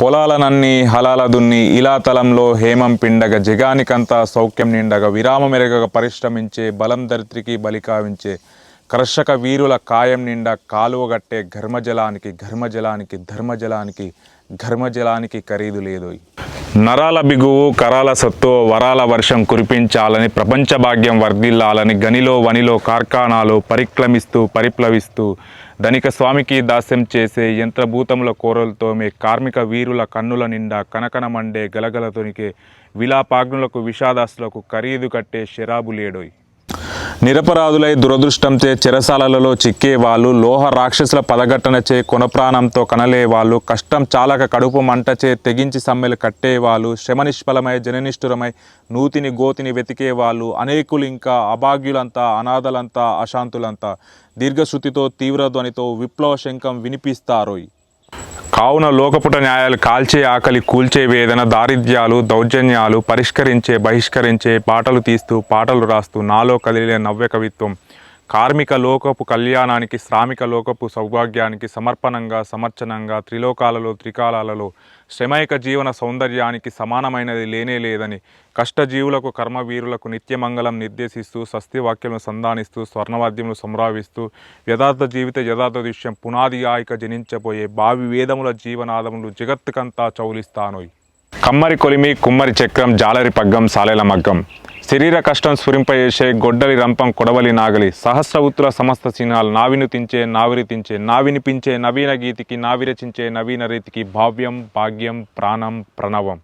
పొలాలనన్ని హలాల దున్ని ఇలా తలంలో హేమం పిండగ జగానికంతా సౌఖ్యం నిండగ విరామమెరగ పరిశ్రమించే బలం దరిత్రికి బలికావించే కర్షక వీరుల కాయం నిండా కాలువగట్టే ఘర్మజలానికి ఘర్మజలానికి ధర్మజలానికి ఘర్మజలానికి ఖరీదు లేదు నరాల బిగువు కరాల సత్తు వరాల వర్షం కురిపించాలని ప్రపంచ భాగ్యం వర్ధిల్లాలని గనిలో వనిలో కార్ఖానాలు పరిక్రమిస్తూ పరిప్లవిస్తూ ధనిక స్వామికి దాస్యం చేసే యంత్రభూతముల కోరలతో మే కార్మిక వీరుల కన్నుల నిండా కనకన మండే గలగల తొనికే విలాపాగ్నులకు విషాదాసులకు ఖరీదు కట్టే షరాబు లేడోయ్. నిరపరాధులై దురదృష్టంచే చెరసాలలో చిక్కే వాళ్ళు లోహ రాక్షసుల పదగట్టనచే కొనప్రాణంతో కనలే వాళ్ళు కష్టం చాలక కడుపు మంటచే తెగించి సమ్మెలు కట్టేవాళ్ళు శ్రమ నిష్ఫలమై జననిష్ఠురమై నూతిని గోతిని వెతికే వాళ్ళు అనేకులు ఇంకా అభాగ్యులంతా అనాథలంతా అశాంతులంతా. దీర్ఘశ్రుతితో తీవ్రధ్వనితో విప్లవ శంఖం వినిపిస్తారోయ్. కావున లోకపుట న్యాయాలు కాల్చే ఆకలి కూల్చే వేదన దారిద్ర్యాలు దౌర్జన్యాలు పరిష్కరించే బహిష్కరించే పాటలు తీస్తూ పాటలు రాస్తూ నాలో కదిలే నవ్య కవిత్వం. కార్మిక లోకపు కళ్యాణానికి శ్రామిక లోకపు సౌభాగ్యానికి సమర్పణంగా సమర్చనంగా త్రిలోకాలలో త్రికాలాలలో శ్రమైక జీవన సౌందర్యానికి సమానమైనది లేనే లేదని కష్టజీవులకు కర్మవీరులకు నిత్యమంగళం నిర్దేశిస్తూ సస్తివాక్యములు సంధానిస్తూ స్వర్ణవాద్యములు సంరావిస్తూ యథార్థ జీవిత యథార్థ దృశ్యం పునాది ఆయిక జనించబోయే భావి వేదముల జీవనాదములు జగత్తుకంతా చౌలిస్తానోయ్. కమ్మరి కొలిమి కుమ్మరి చక్రం జాలరి పగ్గం సాలెల మగ్గం. శరీర కష్టం స్ఫురింపజేసే గొడ్డలి రంపం కొడవలి నాగలి. సహస్రవుతుల సమస్త చిహ్నాలు నావిను తించే నావిరి తించే నావినిపించే నవీన గీతికి నావిరచించే నవీన రీతికి భావ్యం భాగ్యం ప్రాణం ప్రణవం.